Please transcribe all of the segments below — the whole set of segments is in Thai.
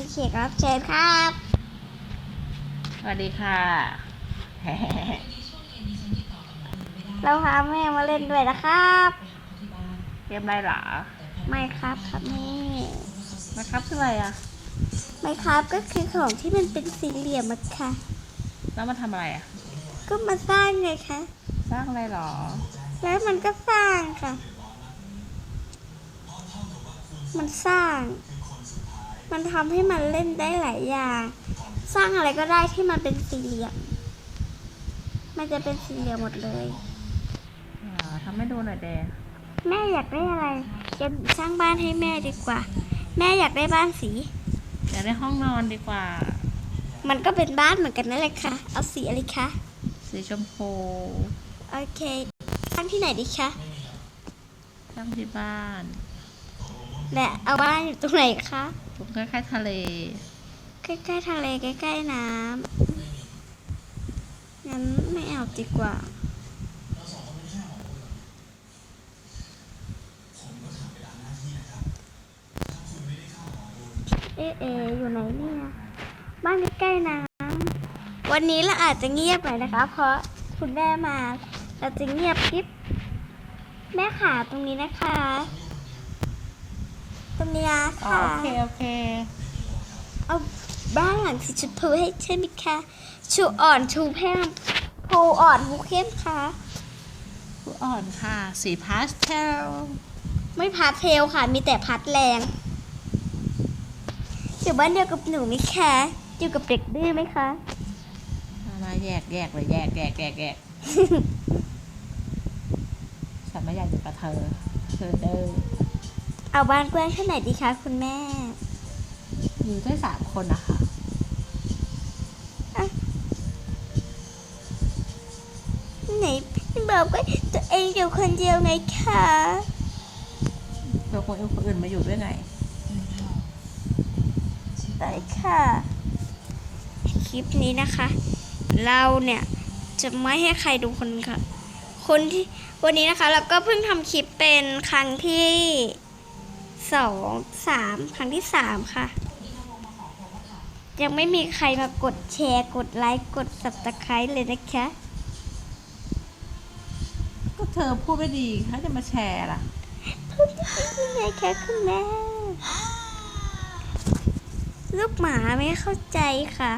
มีเขกรับเชิญครับ สวัสดีค่ะ เราพาแม่มาเล่นด้วยนะครับเกมอะไรเหรอ ไม่ครับครับแม่นะครับคืออะไรอะ ไม่ครับก็คือของที่มันเป็นสี่เหลี่ยมอะค่ะ แล้วมาทำอะไรอะ ก็มาสร้างไงคะ สร้างอะไรเหรอ แล้วมันก็สร้างค่ะ มันสร้าง มันทำให้มันเล่นได้หลายอย่าง สร้างอะไรก็ได้ที่มันเป็นสี่เหลี่ยม มันจะเป็นสี่เหลี่ยมหมดเลยอ๋อทำให้ดูหน่อยเดแม่อยากได้อะไรจะสร้างบ้านให้แม่ดีกว่า แม่อยากได้บ้านสี อยากได้ห้องนอนดีกว่า มันก็เป็นบ้านเหมือนกันนั่นแหละค่ะ เอาสีอะไรคะ สีชมพู โอเคสร้างที่ไหนดีคะสร้างที่บ้าน และเอาบ้านอยู่ตรงไหนคะต รงใกล้ๆทะเล ใกล้ๆทะเลใกล้ๆน้ำงั้นไม่เอาดีกว่าเอเออยู่ไหนเนี่ย บ้านใกล้ๆน้ำวันนี้เราอาจจะเงียบหน่อยนะคะ เพราะคุณแม่มาเราจะเงียบกริบแม่ขาตรงนี้นะคะ ตรงนี้นะอ๋อค่ะโอเค โอเค เอาบ้านหลังสีชมพูให้ใช่ไหมคะชูอ่อนชูเข้มผูอ่อนผูเข้มค่ะผู้อ่อนค่ะ สีพาสเทล ไม่พัดเทลค่ะ มีแต่พัดแรงอยู่บ้านเดียวกับหนูไหมคะอยู่กับเด็กดื้อไหมคะมามาแยกแยกเลยแยกแยกแยกแยกฉันไม่อยากอยู่กับเธอเธอเด้อ เอาบ้านกว้างแค่ไหนดีคะคุณแม่อยู่ได้สามคนนะคะไหนบอกว่าตัวเองอยู่คนเดียวไงคะเดี๋ยวคนอื่นคนอื่นมาอยู่ด้วยไงได้ค่ะ คลิปนี้นะคะ เราเนี่ยจะไม่ให้ใครดูคนค่ะ คนที่วันนี้นะคะ เราก็เพิ่งทำคลิปเป็นครั้งที่ สองสามครั้งที่สามค่ะ ยังไม่มีใครมากดแชร์ กดไลค์ กด subscribe เลยนะคะ ก็เธอพูดไม่ดีเขาจะมาแชร์ล่ะ พูดได้ยังไงคะคุณแม่ ลูกหมาไม่เข้าใจค่ะ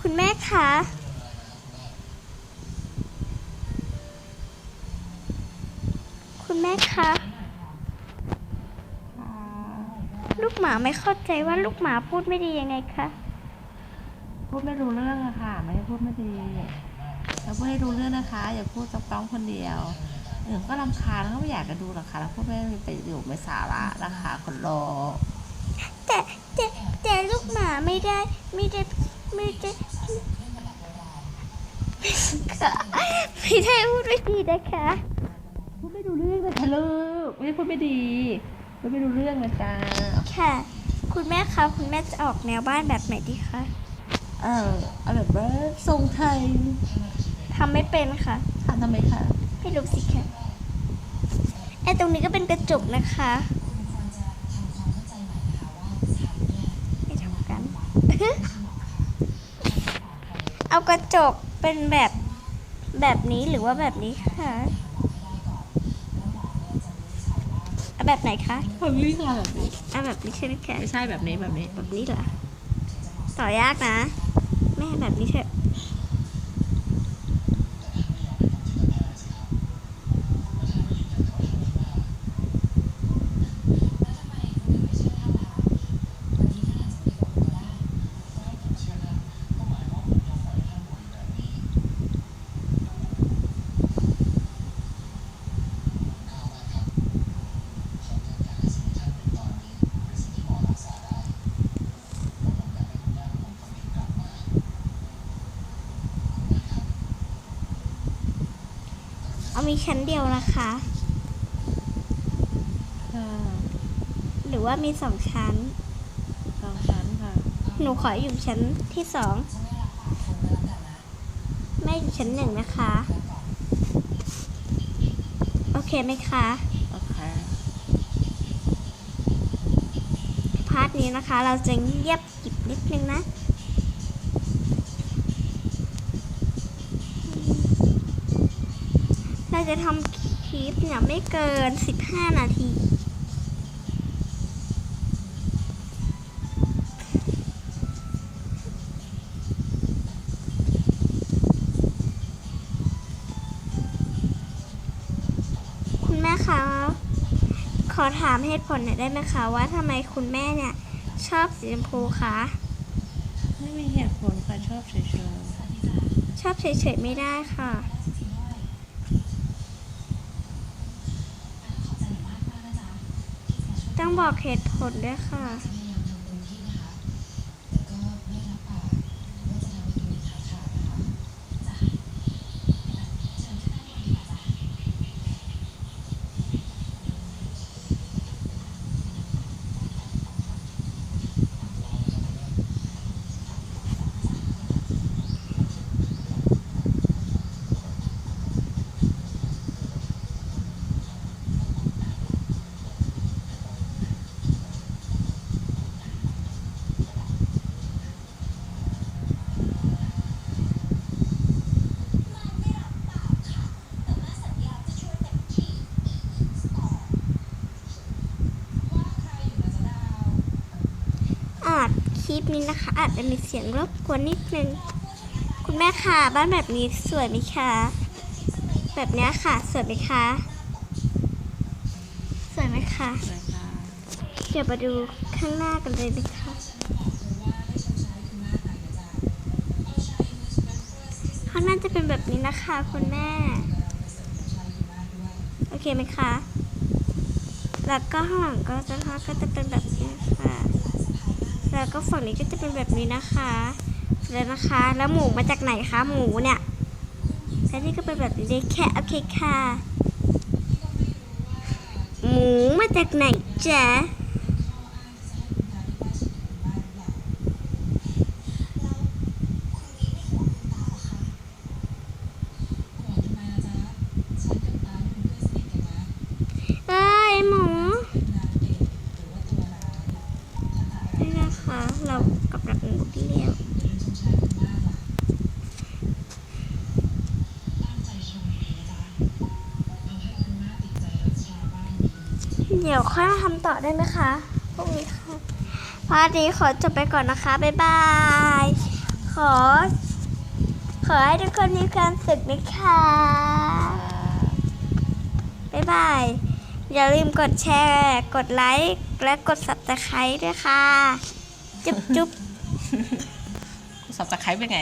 คุณแม่คะ คุณแม่คะลูกหมาไม่เข้าใจว่าลูกหมาพูดไม่ดียังไงคะพูดไม่รู้เรื่องอะค่ะ ไม่ได้พูดไม่ดีเราพูดให้รู้เรื่องนะคะ อย่าพูดกับต้องคนเดียวเออก็รำคาญแล้วก็ไม่อยากจะดูหรอกค่ะแล้วพูดไม่มีประโยชน์ไม่สาระนะคะคนรอแต่แต่แต่ลูกหมาไม่ได้ไม่ได้ไม่ได้ไม่ได้พูดไม่ดีนะคะ พูดไม่รู้เรื่องเลยค่ะลูกไม่ได้พูดไม่ดีพูดไม่รู้เรื่องนะจ๊ะค่ะ คุณแม่คะคุณแม่จะออกแนวบ้านแบบไหนดีคะเออเอาแบบว่าทรงไทยทำไม่เป็นค่ะ ทำทำไมคะให้ดูสิค่ะไอ้ตรงนี้ก็เป็นกระจกนะคะไม่ทำกัน เอากระจกเป็นแบบแบบนี้หรือว่าแบบนี้ค่ะเอา แบบไหนคะทำวิ่งค่ะแบบนี้เอาแบบนี้ใช่ไหมคะไม่ใช่แบบนี้แบบนี้ แบบนี้เหรอต่อยากนะ แม่แบบนี้เถ มีชั้นเดียวนะคะ ค่ะหรือว่ามีสองชั้น สองชั้นค่ะ หนูขออยู่ชั้นที่สองแม่อยู่ชั้นหนึ่งนะคะ โอเคไหมคะ โอเคพาร์ทนี้นะคะ เราจะเงียบกริบนิดนึงนะ เราจะทำคลิปเนี่ยไม่เกิน 15 นาทีคุณแม่คะขอถามเหตุผลหน่อยได้ไหมคะ ว่าทำไมคุณแม่เนี่ย ชอบสีชมพูคะ ไม่มีเหตุผลค่ะ ชอบเฉยชอบเฉยๆ ไม่ได้ค่ะ ต้องบอกเหตุผลด้วยค่ะ อาจคลิป นี้นะคะ อาจจะมีเสียงรบกวนนิดนึง คุณแม่ค่ะ บ้านแบบนี้สวยไหมคะ แบบนี้ค่ะ สวยไหมคะ สวยไหมคะๆเลยค่ะเดี๋ยวมาดูข้างหน้ากันเลยนะคะข้างหน้าจะเป็นแบบนี้นะคะ คุณแม่ โอเคไหมคะ แล้วก็ข้างหลังก็จะก็จะเป็นแบบนี้ แล้วก็ฝั่งนี้ก็จะเป็นแบบนี้นะคะแล้วนะคะ แล้วหมูมาจากไหนคะหมูเนี่ยแล้วนี่ก็เป็นแบบนี้แค่โอเคค่ะ หมูมาจากไหนจ๊ะ เดี๋ยวค่อยมาทำต่อได้ไหมคะพรุ่งนี้ค่ะพาร์ทนี้ขอจบไปก่อนนะคะ บ๊ายบาย ขอ ขอให้ทุกคนมีความสุขนะคะ บ๊ายบาย อย่าลืมกดแชร์ กดไลค์ และกด subscribe ด้วยค่ะ จุ๊บจุ๊บ สับตะไคร้เป็นไง